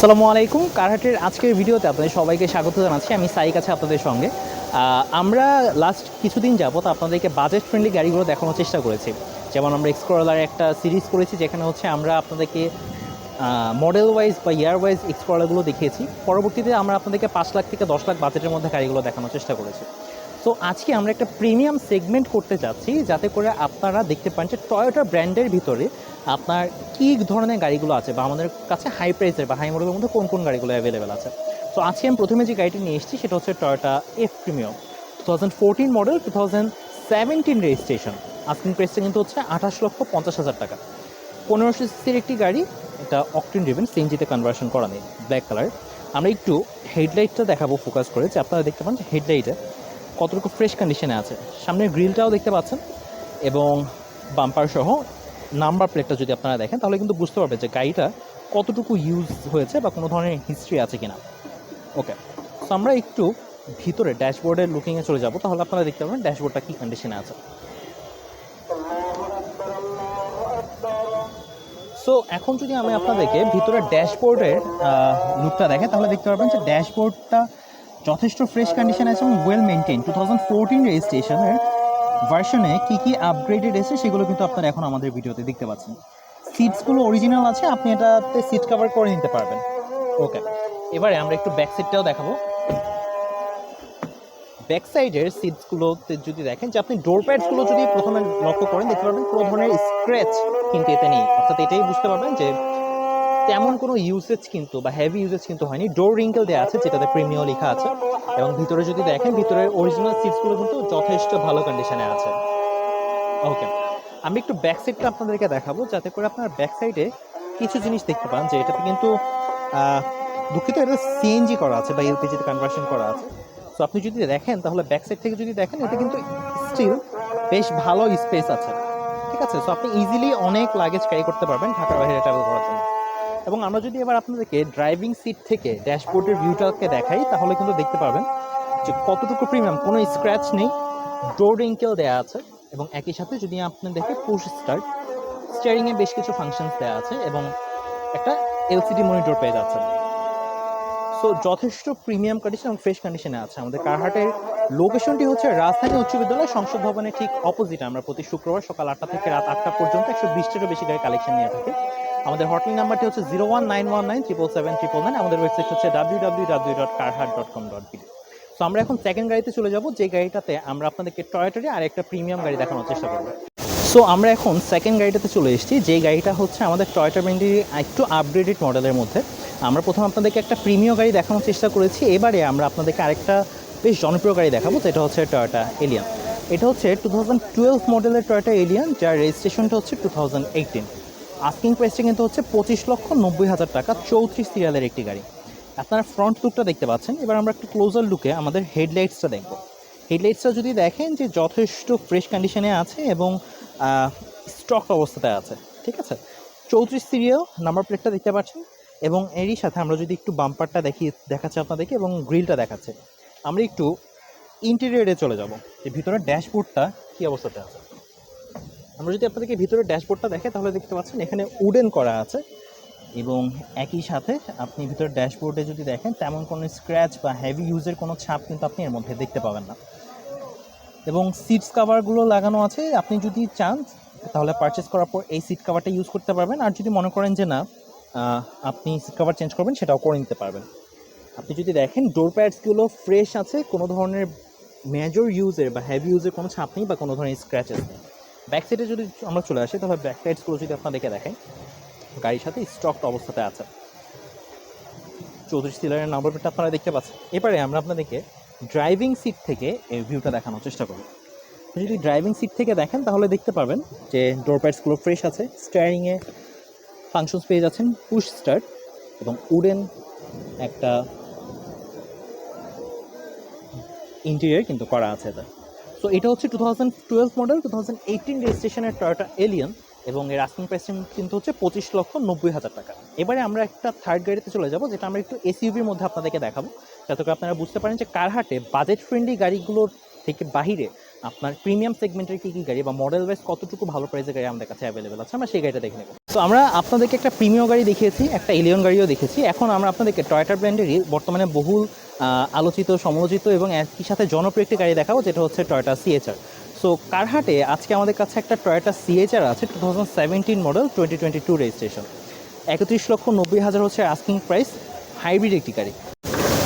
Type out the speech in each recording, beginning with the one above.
আসসালামু আলাইকুম, কারহাটের আজকের ভিডিওতে আপনাদের সবাইকে স্বাগত জানাচ্ছি। আমি সাইক আছে আপনাদের সঙ্গে। আমরা লাস্ট কিছুদিন যাবত আপনাদেরকে বাজেট ফ্রেন্ডলি গাড়িগুলো দেখানোর চেষ্টা করেছি। যেমন আমরা এক্সপ্লোরার একটা সিরিজ করেছি, যেখানে হচ্ছে আমরা আপনাদেরকে মডেল ওয়াইজ বা ইয়ার ওয়াইজ এক্সপ্লোরারগুলো দেখিয়েছি। পরবর্তীতে আমরা আপনাদেরকে পাঁচ লাখ থেকে দশ লাখ বাজেটের মধ্যে গাড়িগুলো দেখানোর চেষ্টা করেছি। তো আজকে আমরা একটা প্রিমিয়াম সেগমেন্ট করতে যাচ্ছি, যাতে করে আপনারা দেখতে পান যে টয়োটা ব্র্যান্ডের ভিতরে আপনার কী ধরনের গাড়িগুলো আছে বা আমাদের কাছে হাই প্রাইসের বা হাই মডেলের মধ্যে কোন কোন গাড়িগুলো অ্যাভেলেবেল আছে। তো আজকে আমি প্রথমে যে গাড়িটি নিয়ে এসেছি, সেটা হচ্ছে Toyota F premium two thousand fourteen model two thousand seventeen registration asking প্রাইসটা কিন্তু হচ্ছে আঠাশ লক্ষ পঞ্চাশ হাজার টাকা। পনেরোশো সিসির একটি গাড়ি, এটা অকটেন ড্রিভেন সিএনজিতে কনভার্সন করা নেই ব্ল্যাক কালার আমরা একটু হেডলাইটটা দেখাবো ফোকাস করে যে আপনারা দেখতে পান হেডলাইটে কতটুকু ফ্রেশ কন্ডিশনে আছে? সামনের গ্রিলটাও দেখতে পাচ্ছেন এবং বাম্পার সহ নাম্বার প্লেটটা যদি আপনারা দেখেন, তাহলে কিন্তু বুঝতে পারবেন যে গাড়িটা কতটুকু ইউজ হয়েছে বা কোনো ধরনের হিস্ট্রি আছে কি না ওকে তো আমরা একটু ভিতরে ড্যাশবোর্ডের লুকিংয়ে চলে যাব, তাহলে আপনারা দেখতে পাবেন ড্যাশবোর্ডটা কী কন্ডিশনে আছে। সো এখন যদি আমি আপনাদেরকে ভিতরে ড্যাশবোর্ডের লুকটা দেখে, তাহলে দেখতে পারবেন যে ড্যাশবোর্ডটা যথেষ্ট ফ্রেশ কন্ডিশন আছে এবং well maintain two thousand fourteen রেজিস্ট্রেশনের ভার্সনে কী কী আপগ্রেডেড এসে সেগুলো কিন্তু আপনারা এখন আমাদের ভিডিওতে দেখতে পাচ্ছেন। সিটসগুলো অরিজিনাল আছে, আপনি এটাতে সিট কভার করে নিতে পারবেন। ওকে এবারে আমরা একটু ব্যাক সিটটাও দেখাবো। ব্যাক সাইডের সিটসগুলোতে যদি দেখেন যে আপনি ডোর প্যাডসগুলো যদি প্রথমে লক্ষ্য করেন, দেখতে পারবেন কোনো ধরনের স্ক্র্যাচ কিন্তু এতে নেই। অর্থাৎ এটাই বুঝতে পারবেন যে তেমন কোনো ইউসেজ কিন্তু বা হেভি ইউসেজ কিন্তু হয়নি। ডোর রিঙ্কেল দেওয়া আছে, যেটাতে প্রিমিয়াম লেখা আছে। এবং ভিতরে যদি দেখেন, ভিতরের অরিজিনাল সিটসগুলো কিন্তু যথেষ্ট ভালো কন্ডিশনে আছে। ওকে আমি একটু ব্যাক সাইডটা আপনাদেরকে দেখাবো, যাতে করে আপনার ব্যাক সাইডে কিছু জিনিস দেখতে পান, যে এটাতে কিন্তু দুঃখিত, এটা সিএনজি করা আছে বা এলপিজিতে কনভার্সন করা আছে। তো আপনি যদি দেখেন, তাহলে ব্যাক সাইড থেকে যদি দেখেন এটা কিন্তু স্টিল বেশ ভালো স্পেস আছে। ঠিক আছে? সো আপনি ইজিলি অনেক লাগেজ ক্যারি করতে পারবেন ঢাকার বাইরে ট্রাভেল করার জন্য। এবং আমরা যদি এবার আপনাদেরকে ড্রাইভিং সিট থেকে ড্যাশবোর্ডের ভিউটাকে দেখাই, তাহলে কিন্তু দেখতে পারবেন যে কতটুকু প্রিমিয়াম কোনো স্ক্র্যাচ নেই ডোর রিঙ্কেল দেওয়া আছে এবং একই সাথে যদি আপনি দেখে পুশ স্টার্ট স্টিয়ারিংয়ে বেশ কিছু ফাংশনস দেওয়া আছে এবং একটা এলসিডি মনিটর পেয়ে যাচ্ছেন। সো যথেষ্ট প্রিমিয়াম কন্ডিশন এবং ফ্রেশ কন্ডিশনে আছে। আমাদের কারহাটের লোকেশনটি হচ্ছে রাজধানী উচ্চ বিদ্যালয় সংসদ ভবনের ঠিক অপোজিট আমরা প্রতি শুক্রবার সকাল আটটা থেকে রাত আটটা পর্যন্ত একশো বিশটিরও বেশি গাড়ি কালেকশন নিয়ে থাকি। আমাদের হটলাইন নাম্বারটি হচ্ছে zero one nine one nine triple seven triple nine আমাদের ওয়েবসাইট হচ্ছে W W W dot Carhaat dot com dot BD তো আমরা এখন সেকেন্ড গাড়িতে চলে যাব, যে গাড়িটাতে আমরা আপনাদেরকে টয়োটারি আর একটা প্রিমিয়াম গাড়ি দেখানোর চেষ্টা করব। সো আমরা এখন সেকেন্ড গাড়িটাতে চলে এসেছি, যে গাড়িটা হচ্ছে আমাদের টয়োটা ব্র্যান্ডের একটু আপগ্রেডেড মডেলের মধ্যে। আমরা প্রথম আপনাদেরকে একটা প্রিমিয়াম গাড়ি দেখানোর চেষ্টা করেছি, এবারে আমরা আপনাদেরকে আরেকটা বেশ জনপ্রিয় গাড়ি দেখাবো, যেটা হচ্ছে টয়োটা এলিয়ান এটা হচ্ছে টু থাউজেন্ড টুয়েলভ মডেলের টয়োটা এলিয়ান যার রেজিস্ট্রেশনটা হচ্ছে টু থাউজেন্ড এইটিন আস্কিং প্রাইসটা কিন্তু হচ্ছে পঁচিশ লক্ষ নব্বই হাজার টাকা চৌত্রিশ সিরিয়ালের একটি গাড়ি। আপনারা ফ্রন্ট লুকটা দেখতে পাচ্ছেন। এবার আমরা একটু ক্লোজার লুকে আমাদের হেডলাইটসটা দেখব। হেডলাইটসটা যদি দেখেন যে যথেষ্ট ফ্রেশ কন্ডিশনে আছে এবং স্টক অবস্থাতে আছে, ঠিক আছে? চৌত্রিশ সিরিয়াল নাম্বার প্লেটটা দেখতে পাচ্ছেন এবং এরই সাথে আমরা যদি একটু বাম্পারটা দেখি, দেখাচ্ছে আপনাদেরকে এবং গ্রিলটা দেখাচ্ছে। আমরা একটু ইন্টেরিয়রে চলে যাব। যে ভিতরে ড্যাশবোর্ডটা কী অবস্থাতে আছে? আমরা যদি আপনাদেরকে ভিতরে ড্যাশবোর্ডটা দেখে, তাহলে দেখতে পাচ্ছেন এখানে উডেন করা আছে। এবং একই সাথে আপনি ভিতরে ড্যাশবোর্ডে যদি দেখেন, তেমন কোনো স্ক্র্যাচ বা হেভি ইউজের কোনো ছাপ কিন্তু আপনি এর মধ্যে দেখতে পাবেন না। এবং সিটস কাভারগুলো লাগানো আছে। আপনি যদি চান, তাহলে পারচেস করার পর এই সিট কাভারটা ইউজ করতে পারবেন। আর যদি মনে করেন যে না আপনি সিট কাভার চেঞ্জ করবেন, সেটাও করে নিতে পারবেন। আপনি যদি দেখেন ডোর প্যাডসগুলো ফ্রেশ আছে, কোনো ধরনের মেজর ইউজের বা হেভি ইউজের কোনো ছাপ নেই বা কোনো ধরনের স্ক্র্যাচেস নেই। ব্যাক সাইডে যদি আমরা চলে আসি, তাহলে ব্যাক সাইডসগুলো যদি আপনাদেরকে দেখেন গাড়ির সাথে স্টকড অবস্থাতে আছে। চৌত্রিশ সিলারের নাম্বার প্লেটটা আপনারা দেখতে পাচ্ছেন। এবারে আমরা আপনাদেরকে ড্রাইভিং সিট থেকে এই ভিউটা দেখানোর চেষ্টা করব। যদি ড্রাইভিং সিট থেকে দেখেন, তাহলে দেখতে পাবেন যে ডোর প্যাডসগুলো ফ্রেশ আছে স্টারিংয়ে ফাংশনস পেয়ে যাচ্ছেন পুশ স্টার্ট এবং উডেন একটা ইন্টেরিয়ার কিন্তু করা আছে এটা সো এটা হচ্ছে two thousand twelve model two thousand eighteen রেজিস্ট্রেশনের টয়োটা এলিয়ন এবং এর আস্কিং প্রাইস কিন্তু হচ্ছে পঁচিশ লক্ষ নব্বই হাজার টাকা। এবারে আমরা একটা থার্ড গাড়িতে চলে যাব, যেটা আমরা একটু এসইউভির মধ্যে আপনাদেরকে দেখাবো। যাতে করে আপনারা বুঝতে পারেন যে কারহাটে বাজেট ফ্রেন্ডলি গাড়িগুলোর থেকে বাহিরে আপনার প্রিমিয়াম সেগমেন্টের কী কী গাড়ি বা মডেল ওয়াইজ কতটুকু ভালো প্রাইসের গাড়ি আমাদের কাছে অ্যাভেলেবেল আছে, আমরা সেই গাড়িটা দেখে নেব। তো আমরা আপনাদেরকে একটা প্রিমিয়াম গাড়ি দেখিয়েছি, একটা এলিয়ন গাড়িও দেখেছি এখন আমরা আপনাদেরকে টয়টা ব্র্যান্ডেরই বর্তমানে বহুল আলোচিত, সমালোচিত এবং একই সাথে জনপ্রিয় একটি গাড়ি দেখাবো, যেটা হচ্ছে টয়টা সিএচআর সো কারহাটে আজকে আমাদের কাছে একটা টয়োটা সিএচআর আছে two thousand seventeen model twenty twenty two registration একত্রিশ লক্ষ নব্বই হাজার হচ্ছে আস্কিং প্রাইস হাইব্রিড একটি গাড়ি।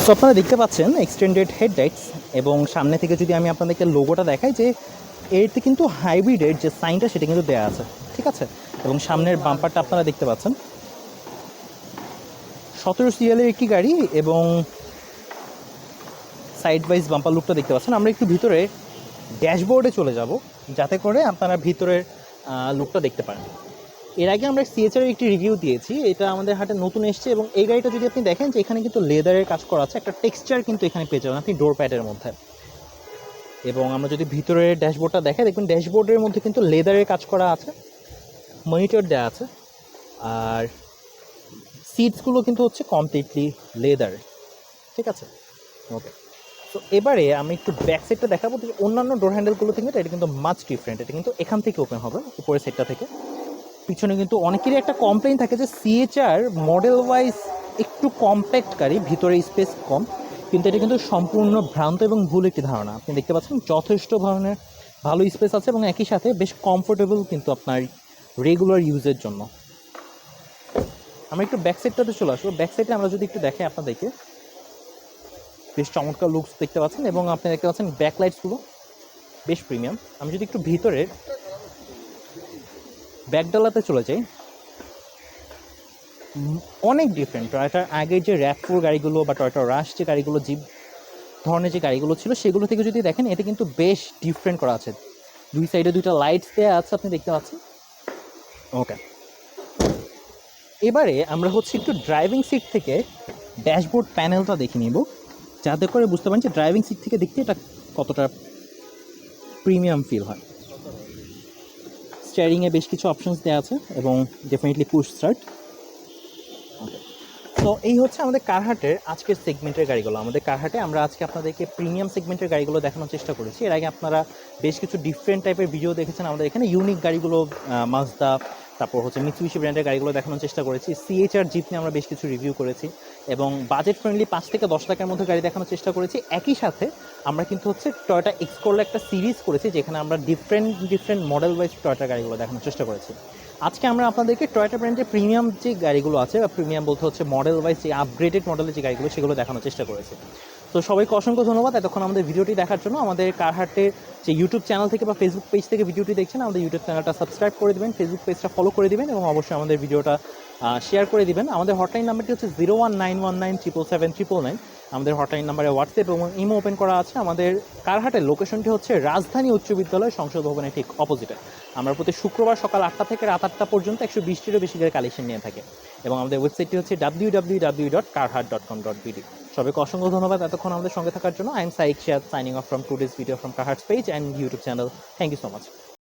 সো আপনারা দেখতে পাচ্ছেন এক্সটেন্ডেড হেডলাইটস এবং সামনে থেকে যদি আমি আপনাদেরকে লোগোটা দেখাই যে এতে কিন্তু হাইব্রিডের যে সাইনটা সেটা কিন্তু দেওয়া আছে, ঠিক আছে? এবং সামনের বাম্পারটা আপনারা দেখতে পাচ্ছেন। সতেরো সিরিয়ালের একটি গাড়ি এবং সাইড ওয়াইজ বাম্পার লুকটা দেখতে পাচ্ছেন। আমরা একটু ভিতরে ড্যাশবোর্ডে চলে যাব, যাতে করে আপনারা ভিতরের লুকটা দেখতে পারেন। এর আগে আমরা সিএচআর একটি রিভিউ দিয়েছি, এটা আমাদের হাটে নতুন এসছে এবং এই গাড়িটা যদি আপনি দেখেন যে এখানে কিন্তু লেদারের কাজ করা আছে, একটা টেক্সচার কিন্তু এখানে পেয়ে যাবেন আপনি ডোর প্যাডের মধ্যে। এবং আমরা যদি ভিতরের ড্যাশবোর্ডটা দেখাই দেখবেন ড্যাশবোর্ডের মধ্যে কিন্তু লেদারের কাজ করা আছে মনিটর দেওয়া আছে, আর সিটসগুলো কিন্তু হচ্ছে কমপ্লিটলি লেদার ঠিক আছে? ওকে তো এবারে আমি একটু ব্যাক সাইডটা দেখাবো অন্যান্য ডোর হ্যান্ডেলগুলো থেকে এটা কিন্তু মাছ ডিফারেন্ট এটা কিন্তু এখান থেকে ওপেন হবে, উপরের সাইডটা থেকে। পিছনে কিন্তু অনেকেরই একটা কমপ্লেন থাকে যে সিএচআর মডেল ওয়াইজ একটু কম্প্যাক্ট গাড়ি, ভিতরে স্পেস কম। কিন্তু এটা কিন্তু সম্পূর্ণ ভ্রান্ত এবং ভুল একটি ধারণা। আপনি দেখতে পাচ্ছেন যথেষ্ট ধরনের ভালো স্পেস আছে এবং একই সাথে বেশ কমফোর্টেবল কিন্তু আপনার রেগুলার ইউজের জন্য। আমরা একটু ব্যাক সাইডটাতে চলে আসব। ব্যাক সাইডে আমরা যদি একটু দেখাই আপনাদেরকে। বেশ চমৎকার লুকস দেখতে পাচ্ছেন এবং আপনি দেখতে পাচ্ছেন ব্যাক লাইটসগুলো বেশ প্রিমিয়াম আমি যদি একটু ভিতরে ব্যাকডালাতে চলে যাই। অনেক ডিফারেন্ট টয়টার আগের যে র্যাপ ফোর গাড়িগুলো বা টয়টা রাশ যে গাড়িগুলো জিপ ধরনের যে গাড়িগুলো ছিল, সেগুলো থেকে যদি দেখেন, এতে কিন্তু বেশ ডিফারেন্ট করা আছে। দুই সাইডে দুইটা লাইটস দেওয়া আছে, আপনি দেখতে পাচ্ছেন? ওকে এবারে আমরা হচ্ছে একটু ড্রাইভিং সিট থেকে ড্যাশবোর্ড প্যানেলটা দেখে নিব। যাতে করে বুঝতে পারেন যে ড্রাইভিং সিট থেকে দেখতে এটা কতটা প্রিমিয়াম ফিল হয়। স্টিয়ারিংয়ে বেশ কিছু অপশনস দেওয়া আছে এবং ডেফিনেটলি পুশ স্টার্ট তো এই হচ্ছে আমাদের কারহাটের আজকের সেগমেন্টের গাড়িগুলো। আমাদের কারহাটে আমরা আজকে আপনাদেরকে প্রিমিয়াম সেগমেন্টের গাড়িগুলো দেখানোর চেষ্টা করেছি। এর আগে আপনারা বেশ কিছু ডিফারেন্ট টাইপের ভিডিও দেখেছেন। আমাদের এখানে ইউনিক গাড়িগুলো মাজদা তারপর হচ্ছে মিচুবিশি ব্র্যান্ডের গাড়িগুলো দেখানোর চেষ্টা করেছি। সিএচআর জিপ নিয়ে আমরা বেশ কিছু রিভিউ করেছি এবং বাজেট ফ্রেন্ডলি পাঁচ থেকে দশ টাকার মধ্যে গাড়ি দেখানোর চেষ্টা করেছি। একই সাথে আমরা কিন্তু হচ্ছে টয়োটা এক্সকোরলে একটা সিরিজ করেছি, যেখানে আমরা different different model wise Toyota গাড়িগুলো দেখানোর চেষ্টা করেছি। আজকে আমরা আপনাদেরকে টয়টা ব্র্যান্ডের প্রিমিয়াম যে গাড়িগুলো আছে, বা প্রিমিয়াম বলতে হচ্ছে মডেল ওয়াইজ যে আপগ্রেডেড মডেলের যে গাড়িগুলো, সেগুলো দেখানোর চেষ্টা করেছি। তো সবাইকে অসংখ্য ধন্যবাদ। এতক্ষণ আমাদের ভিডিওটি দেখার জন্য আমাদের কারহাটের যে ইউটিউব চ্যানেল থেকে বা ফেসবুক পেজ থেকে ভিডিওটি দেখছেন, আমাদের ইউটিউব চ্যানেলটা সাবস্ক্রাইব করে দেবেন ফেসবুক পেজটা ফলো করে দিবেন এবং অবশ্যই আমাদের ভিডিওটা শেয়ার করে দিবেন। আমাদের হটলাইন নাম্বারটি হচ্ছে zero one nine one nine triple seven triple nine আমাদের হটলাইন নাম্বারে হোয়াটসঅ্যাপ এবং ইমো ওপেন করা আছে। আমাদের কারহাটের লোকেশনটি হচ্ছে রাজধানী উচ্চ বিদ্যালয় সংসদ ভবনের ঠিক অপোজিটে আমরা প্রতি শুক্রবার সকাল আটটা থেকে রাত আটটা পর্যন্ত একশো বিশটিরও বেশি গাড়ি কালেকশন নিয়ে থাকে। এবং আমাদের ওয়েবসাইটটি হচ্ছে W W W dot Carhaat dot com dot BD সবাইকে অসংখ্য ধন্যবাদ এতক্ষণ আমাদের সঙ্গে থাকার জন্য। আই এম সাইক share signing off from today's video from Carhaat's page and YouTube channel thank you so much